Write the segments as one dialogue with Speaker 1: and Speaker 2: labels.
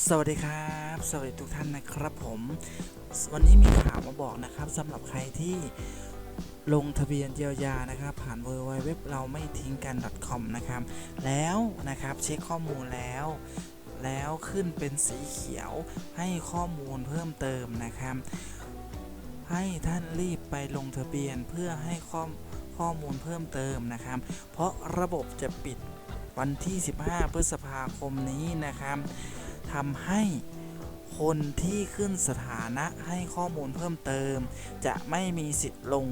Speaker 1: สวัสดีครับ สวัสดีทุกท่านนะครับผม วันนี้มีข่าวมาบอกนะครับสำหรับใครที่ลงทะเบียนเยียวยานะครับ ผ่าน w w w เราไม่ทิ้งกัน .com นะครับ แล้วนะครับเช็คข้อมูลแล้ว แล้วขึ้นเป็นสีเขียวให้ข้อมูลเพิ่มเติมนะครับ ให้ท่านรีบไปลงทะเบียนเพื่อให้ข้อข้อมูลเพิ่มเติมนะครับ เพราะระบบจะปิดวันที่ 15 พฤษภาคมนี้นะครับ ทำให้คนที่ขึ้นสถานะให้ข้อมูลเพิ่มเติม จะไม่มีสิทธิ์ลง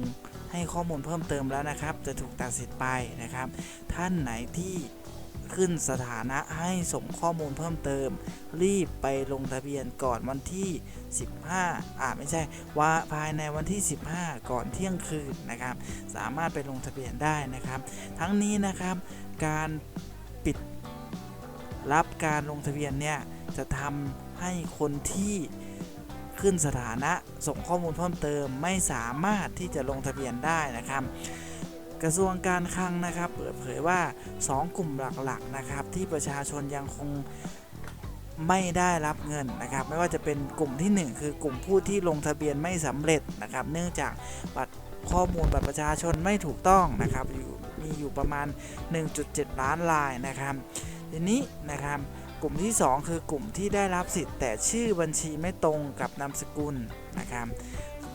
Speaker 1: ให้ข้อมูลเพิ่มเติมแล้วนะครับ จะถูกตัดสิทธิ์ไปนะครับ ท่านไหนที่ขึ้นสถานะให้ส่งข้อมูลเพิ่มเติม รีบไปลงทะเบียนก่อนวันที่ 15อ่าไม่ใช่ว่าภายในวันที่ 15 ก่อนเที่ยงคืนนะครับ สามารถไปลงทะเบียนได้นะครับ ทั้งนี้นะครับ การปิด รับการลงทะเบียนเนี่ยจะทำให้คนที่ขึ้นสถานะส่งข้อมูลเพิ่มเติมไม่สามารถที่จะลงทะเบียนได้นะครับกระทรวงการคลังนะครับ เปิดเผยว่า 2 กลุ่มหลักๆนะครับ ที่ประชาชนยังคงไม่ได้รับเงินนะครับ ไม่ว่าจะเป็นกลุ่มทีหนึ่1 คือกลุ่มผู้ที่ลงทะเบียนไม่สำเร็จนะครับ เนื่องจากบัตรข้อมูลบัตรประชาชนไม่ถูกต้องนะครับอยู่มีอยู่ประมาณ 1.7 ล้านรายนะครับ ทีนี้นะครับกลุ่มที่ 2 คือกลุ่มที่ได้รับสิทธิ์ แต่ชื่อบัญชีไม่ตรงกับนามสกุลนะครับ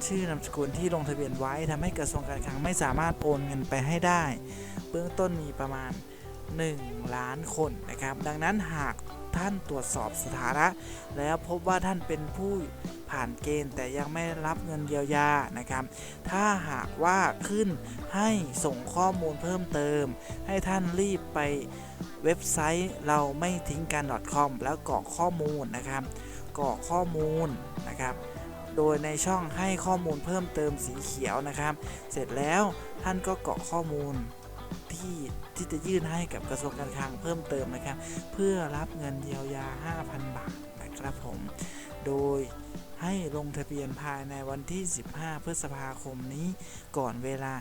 Speaker 1: ชื่อนามสกุลที่ลงทะเบียนไว้ทำให้กระทรวงการคลังไม่สามารถโอนเงินไปให้ได้ เบื้องต้นมีประมาณ 1 ล้านคนนะครับ ดังนั้นหากท่านตรวจสอบสถานะ แล้วพบว่าท่านเป็นผู้ผ่านเกณฑ์แต่ยังไม่รับเงินเยียวยานะครับ ถ้าหากว่าขึ้นให้ส่งข้อมูลเพิ่มเติม ให้ท่านรีบไปเว็บไซต์เราไม่ทิ้งกัน .com แล้วกรอกข้อมูลนะครับกรอกข้อมูลนะครับ โดยในช่องให้ข้อมูลเพิ่มเติมสีเขียวนะครับ เสร็จแล้วท่านก็กรอกข้อมูล ที่ที่จะยื่นให้กับกระทรวงการคลังเพิ่มเติมนะครับ เพื่อรับเงินเยียวยา 5,000 บาทนะครับผม โดยให้ลงทะเบียนภายในวันที่ 15 พฤษภาคมนี้ก่อนเวลา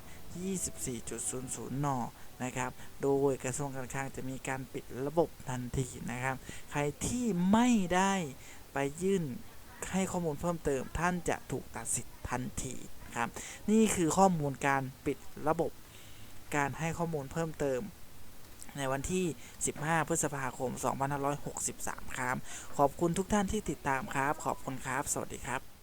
Speaker 1: 24.00 น นะครับ โดยกระทรวงการคลังจะมีการปิดระบบทันทีนะครับ ใครที่ไม่ได้ไปยื่นให้ข้อมูลเพิ่มเติม ท่านจะถูกตัดสิทธิ์ทันทีครับ นี่คือข้อมูลการปิดระบบ การให้ข้อมูลเพิ่มเติม ในวันที่ 15 พฤษภาคม 2563 ครับ ขอบคุณทุกท่านที่ติดตามครับ ขอบคุณครับ สวัสดีครับ